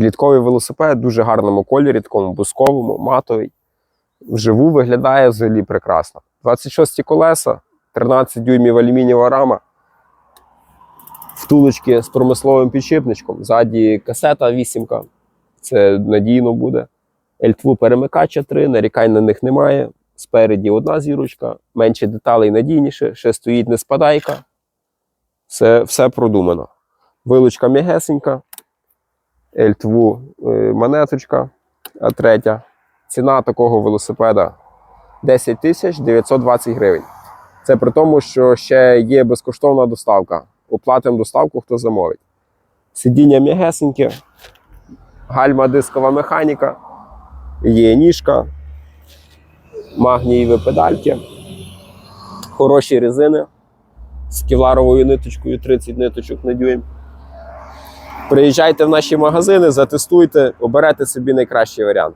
Підлітковий велосипед в дуже гарному кольорі, такому бусковому, матовий. Вживу виглядає взагалі прекрасно. 26 колеса, 13 дюймів алюмінієва рама. Втулочки з промисловим підшипничком. Ззаді касета вісімка. Це надійно буде. Ельтву перемикача 3, нарікань на них немає. Спереді одна зірочка, менше деталей надійніше, ще стоїть неспадайка. Все, все продумано. Вилучка м'ягесенька, Ельтву е, монеточка, а третя. Ціна такого велосипеда 10 тисяч 920 гривень. Це при тому, що ще є безкоштовна доставка. Оплатимо доставку, хто замовить. Сидіння м'ягесеньке, гальма дискова механіка, є ніжка, магнієві педальки, хороші резини з кевларовою ниточкою 30 ниточок на дюйм. Приїжджайте в наші магазини, затестуйте, оберете собі найкращий варіант.